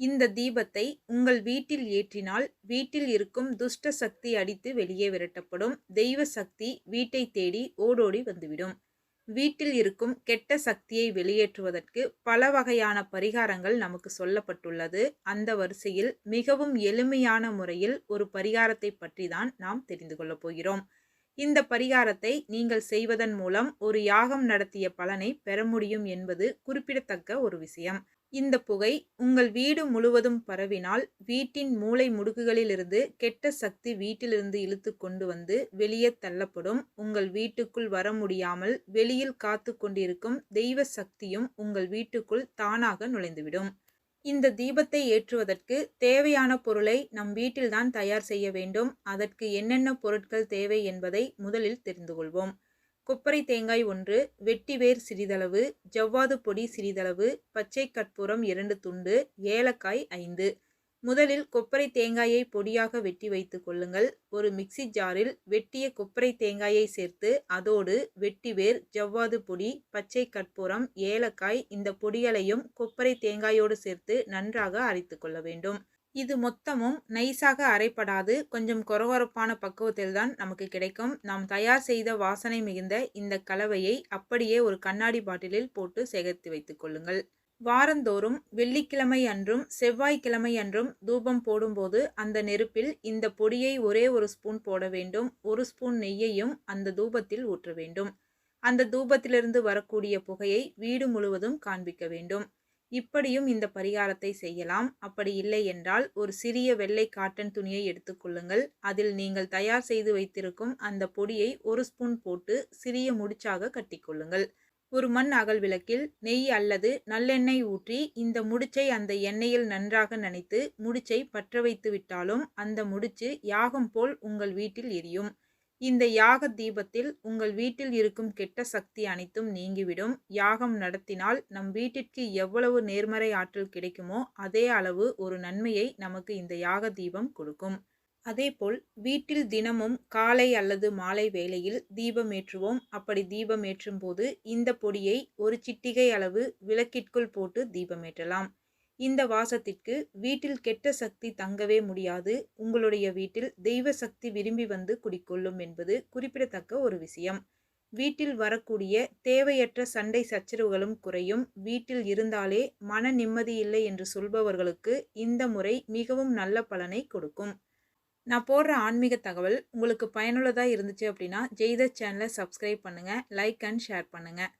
இந்த தீபத்தை உங்கள் வீட்டில் ஏற்றினால் வீட்டில் இருக்கும் துஷ்ட சக்தி அடித்து வெளியே விரட்டப்படும். தெய்வ சக்தி வீட்டை தேடி ஓடோடி வந்துவிடும். வீட்டில் இருக்கும் கெட்ட சக்தியை வெளியேற்றுவதற்கு பல வகையான பரிகாரங்கள் நமக்கு சொல்லப்பட்டுள்ளது. அந்த வரிசையில் மிகவும் எளிமையான முறையில் ஒரு பரிகாரத்தை பற்றி தான் நாம் தெரிந்து கொள்ளப் போகிறோம். இந்த பரிகாரத்தை நீங்கள் செய்வதன் மூலம் ஒரு யாகம் நடத்திய பலனை பெற முடியும் என்பது குறிப்பிடத்தக்க ஒரு விஷயம். இந்த புகை உங்கள் வீடு முழுவதும் பரவினால் வீட்டின் மூளை முடுக்குகளிலிருந்து கெட்ட சக்தி வீட்டிலிருந்து இழுத்து கொண்டு வந்து வெளியே தள்ளப்படும். உங்கள் வீட்டுக்குள் வர முடியாமல் வெளியில் காத்து கொண்டிருக்கும் தெய்வ சக்தியும் உங்கள் வீட்டுக்குள் தானாக நுழைந்துவிடும். இந்த தீபத்தை ஏற்றுவதற்கு தேவையான பொருளை நம் வீட்டில்தான் தயார் செய்ய வேண்டும். அதற்கு என்னென்ன பொருட்கள் தேவை என்பதை முதலில் தெரிந்து கொள்வோம். கொப்பரை தேங்காய் ஒன்று வெட்டிவேர் சிறிதளவு ஜவ்வாது பொடி சிறிதளவு பச்சை கற்பூரம் இரண்டு துண்டு ஏலக்காய் ஐந்து. முதலில் கொப்பரை தேங்காயை பொடியாக வெட்டி வைத்து கொள்ளுங்கள். ஒரு மிக்சி ஜாரில் வெட்டிய கொப்பரை தேங்காயை சேர்த்து அதோடு வெட்டிவேர் ஜவ்வாது பொடி பச்சை கற்பூரம் ஏலக்காய் இந்த பொடிகளையும் கொப்பரை தேங்காயோடு சேர்த்து நன்றாக அரைத்து கொள்ள வேண்டும். இது மொத்தமும் நைஸாக அரைப்படாது. கொஞ்சம் கொரகொரப்பான பக்குவத்தில் தான் நமக்கு கிடைக்கும். நாம் தயார் செய்த வாசனை மிகுந்த இந்த கலவையை அப்படியே ஒரு கண்ணாடி பாட்டிலில் போட்டு சேகரித்து வைத்துக் கொள்ளுங்கள். வாரந்தோறும் வெள்ளிக்கிழமை அன்றும் செவ்வாய்க்கிழமை அன்றும் தூபம் போடும்போது அந்த நெருப்பில் இந்த பொடியை ஒரே ஒரு ஸ்பூன் போட வேண்டும். ஒரு ஸ்பூன் நெய்யையும் அந்த தூபத்தில் ஊற்ற வேண்டும். அந்த தூபத்திலிருந்து வரக்கூடிய புகையை வீடு முழுவதும் காண்பிக்க வேண்டும். இப்படியும் இந்த பரிகாரத்தை செய்யலாம். அப்படி இல்லை என்றால் ஒரு சிறிய வெள்ளை காட்டன் துணியை எடுத்துக்கொள்ளுங்கள் அதில் நீங்கள் தயார் செய்து வைத்திருக்கும் அந்த பொடியை ஒரு ஸ்பூன் போட்டு சிறிய முடிச்சாக கட்டிக்கொள்ளுங்கள் ஒரு மண் அகல் விளக்கில் நெய் அல்லது நல்லெண்ணெய் ஊற்றி இந்த முடிச்சை அந்த எண்ணெயில் நன்றாக நனைத்து முடிச்சை பற்ற வைத்து விட்டாலும் அந்த முடிச்சு யாகம் போல் உங்கள் வீட்டில் எரியும். இந்த யாக தீபத்தில் உங்கள் வீட்டில் இருக்கும் கெட்ட சக்தி அனைத்தும் நீங்கிவிடும். யாகம் நடத்தினால் நம் வீட்டிற்கு எவ்வளவு நேர்மறை ஆற்றல் கிடைக்குமோ அதே அளவு ஒரு நன்மையை நமக்கு இந்த யாக தீபம் கொடுக்கும். அதேபோல் வீட்டில் தினமும் காலை அல்லது மாலை வேளையில் தீபம் ஏற்றுவோம். அப்படி தீபம் ஏற்றும் போது இந்த பொடியை ஒரு சிட்டிகை அளவு விளக்கிற்குள் போட்டு தீபம் ஏற்றலாம். இந்த வாசத்திற்கு வீட்டில் கெட்ட சக்தி தங்கவே முடியாது. உங்களுடைய வீட்டில் தெய்வ சக்தி விரும்பி வந்து குடிக்கொள்ளும் என்பது குறிப்பிடத்தக்க ஒரு விஷயம். வீட்டில் வரக்கூடிய தேவையற்ற சண்டை சச்சரவுகளும் குறையும். வீட்டில் இருந்தாலே மன நிம்மதி இல்லை என்று சொல்பவர்களுக்கு இந்த முறை மிகவும் நல்ல பலனை கொடுக்கும். நான் போடுற ஆன்மீக தகவல் உங்களுக்கு பயனுள்ளதாக இருந்துச்சு அப்படின்னா ஜெய்த சேனலை சப்ஸ்கிரைப் பண்ணுங்கள் லைக் அண்ட் ஷேர் பண்ணுங்கள்